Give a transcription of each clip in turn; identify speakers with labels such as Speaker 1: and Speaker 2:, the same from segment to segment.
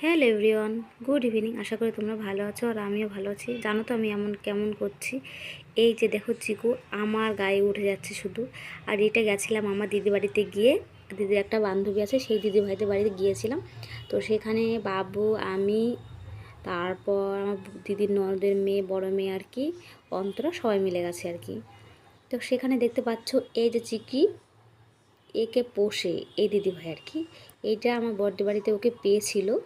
Speaker 1: Hello everyone, good evening. আশা করি তোমরা ভালো আছো আর আমিও ভালো আছি। জানো তো আমি এমন কেমন করছি? এই যে দেখো চিকু, আমার গায়ে উঠে যাচ্ছে শুধু। আর এটা গেছিলাম আমার দিদি বাড়িতে গিয়ে। দিদির একটা বান্ধবী আছে, সেই দিদি ভাইদের বাড়িতে গিয়েছিলাম। তো সেখানে বাবু, আমি, তারপর আমার দিদির ননদের মেয়ে, বড় মেয়ে আর কি, অন্তরা সবাই মিলে গেছে আর কি। তো সেখানে দেখতে পাচ্ছ এই যে চিকি, একে পোষে, এই দিদি ভাই আর কি। এইটা আমার বর্দি বাড়িতে ওকে পেয়েছিল।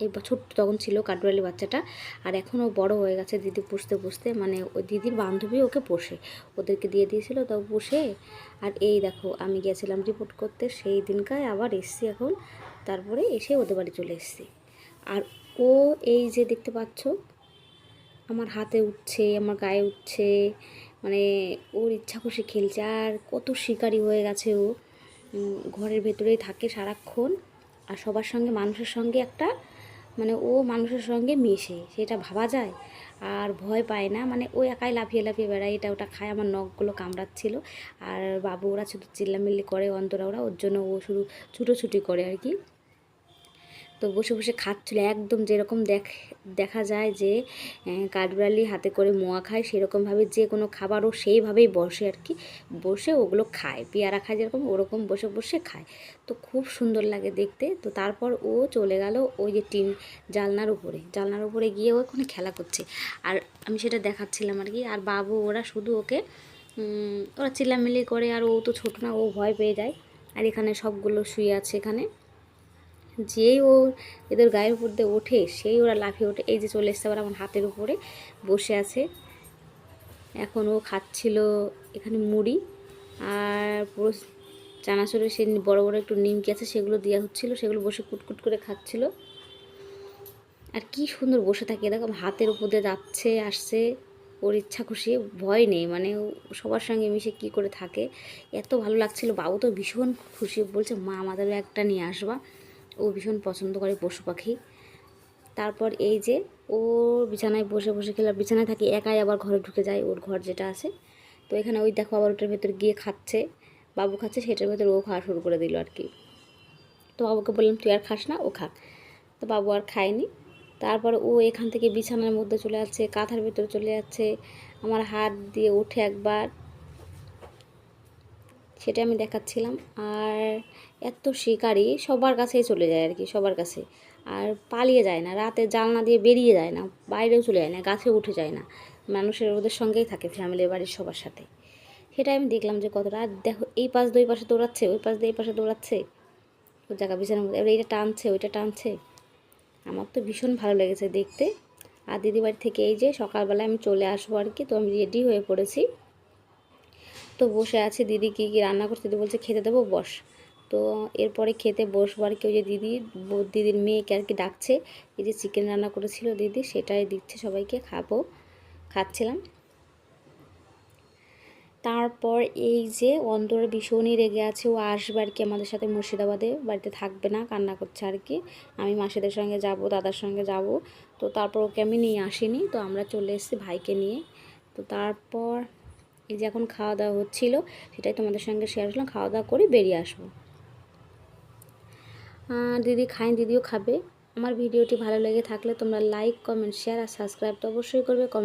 Speaker 1: এই ছোট্ট তখন ছিল কাঠবিড়ালি বাচ্চাটা। আর এখন ও বড় হয়ে গেছে দিদি পুষতে পুষতে। মানে ওই দিদির বান্ধবী ওকে পোষে। ওদেরকে দিয়ে দিয়েছিল, তাও পুষে। আর এই দেখো, আমি গিয়েছিলাম রিপোর্ট করতে। সেই দিনকায় আবার এসছি এখন। তারপরে এসে ওদের বাড়ি চলে এসছি। আর ও এই যে দেখতে পাচ্ছ, আমার হাতে উঠছে, আমার গায়ে উঠছে। মানে ওর ইচ্ছা খুশি খেলছে। আর কত শিকারি হয়ে গেছে ও। ঘরের ভেতরেই থাকে সারাক্ষণ। আর সবার সঙ্গে, মানুষের সঙ্গে একটা মানে ও মানুষের সঙ্গে মিশে, সেটা ভাবা যায়। আর ভয় পায় না মানে ও একাই লাফিয়ে লাফিয়ে বেড়ায়, এটা ওটা খায়, আমার নখগুলো কামড়াচ্ছিল। আর বাবু ওরা শুধু চিল্লামিল্লি করে, অন্তরা ওরা, ওর জন্য ও শুধু ছুটোছুটি করে আর কি। তো বসে বসে খাচ্ছিলো। একদম যেরকম দেখ, দেখা যায় যে কাঠবিড়ালি হাতে করে মোয়া খায়, সেরকমভাবে যে কোনো খাবারও সেইভাবেই বসে আর কি। বসে ওগুলো খায়, পেয়ারা খায় যেরকম, ওরকম বসে বসে খায়। তো খুব সুন্দর লাগে দেখতে। তো তারপর ও চলে গেল ওই যে টিন, জালনার উপরে। জালনার উপরে গিয়ে ও ওখানে খেলা করছে। আর আমি সেটা দেখাচ্ছিলাম আর কি। আর বাবু ওরা শুধু ওকে ওরা চিল্লামিল্লি করে। আর ও তো ছোটো না, ও ভয় পেয়ে যায়। আর এখানে সবগুলো শুয়ে আছে এখানে। যেই ও এদের গায়ের উপর দিয়ে ওঠে, সেই ওরা লাফিয়ে ওঠে। এই যে চলে এসছে আবার আমার হাতের উপরে, বসে আছে। এখন ও খাচ্ছিল এখানে মুড়ি আর পুরো চানাচুরে সে বড় বড় একটু নিমকি আছে, সেগুলো দেওয়া হচ্ছিল, সেগুলো বসে কুটকুট করে খাচ্ছিল। আর কি সুন্দর বসে থাকে। দেখো হাতের উপর দিয়ে যাচ্ছে, আসছে। ওর ইচ্ছা খুশি, ভয় নেই। মানে সবার সঙ্গে মিশে কি করে থাকে? এত ভালো লাগছিল। বাবু তো ভীষণ খুশি। বলছে, মা, আমাদেরও একটা নিয়ে আসবা। ও ভীষণ পছন্দ করে পশু পাখি। তারপর এই যে ও বিছানায় বসে বসে খেলে, বিছানায় থাকি একাই আবার ঘরে ঢুকে যায় ওর ঘর যেটা আছে। তো এখানে ওই দেখো আবার ওটার ভেতর গিয়ে খাচ্ছে, বাবু খাচ্ছে, সেটার ভেতর ও খাওয়া শুরু করে দিল আর কি তো বাবুকে বললাম, তুই আর খাস না, ও খা। তো বাবু আর খায়নি। তারপর ও এখান থেকে বিছানার মধ্যে চলে যাচ্ছে, কাঁথার ভেতরে চলে যাচ্ছে। আমার হাত দিয়ে উঠে একবার। সেটা আমি দেখাচ্ছিলাম। আর এত শিকারি সবার কাছেই চলে যায় আর কি, সবার কাছে। আর পালিয়ে যায় না, রাতে জালনা দিয়ে বেরিয়ে যায় না, বাইরেও চলে যায় না, গাছে উঠে যায় না। মানুষের ওদের সঙ্গেই থাকে ফ্যামিলির বাড়ির সবার সাথে। সেটা আমি দেখলাম যে কতটা, আর দেখো, এই পাশ দিয়ে পাশে দৌড়াচ্ছে, ওই পাশ দিয়ে এই পাশে দৌড়াচ্ছে। ওই জায়গা বিছানার মধ্যে, এবার এইটা টানছে, ওইটা টানছে। আমার তো ভীষণ ভালো লেগেছে দেখতে। আর দিদি বাড়ি থেকে এই যে সকালবেলায় আমি চলে আসব আর কি, তো আমি রেডি হয়ে পড়েছি। তো বসে আছে, দিদি কী কী রান্না করছে? দিদি বলছে, খেতে দেবো, বস। তো এরপরে খেতে বসবার কেউ যে দিদি দিদির মেয়েকে আর কি ডাকছে, এই যে চিকেন রান্না করেছিল দিদি, সেটাই দিচ্ছে সবাইকে, খাব, খাচ্ছিলাম। তারপর এই যে অন্তরে ভীষণই রেগে আছে, ও আসবে আর কি আমাদের সাথে মুর্শিদাবাদে, বাড়িতে থাকবে না, কান্না করছে আর কি। আমি মাসিদের সঙ্গে যাব, দাদার সঙ্গে যাব, তো তারপর ওকে আমি নিয়ে আসিনি, তো আমরা চলে এসেছি ভাইকে নিয়ে। তো তারপর এই যে এখন খাওয়া দাওয়া হচ্ছিল, সেটাই তোমাদের সঙ্গে শেয়ার করলাম খাওয়া দাওয়া করে বেরিয়ে আসব। দিদি খাই দিদিও খাবে। আমার ভিডিওটি ভালো লেগে থাকলে তোমরা লাইক কমেন্ট শেয়ার আর সাবস্ক্রাইব তো অবশ্যই করবে কমেন্ট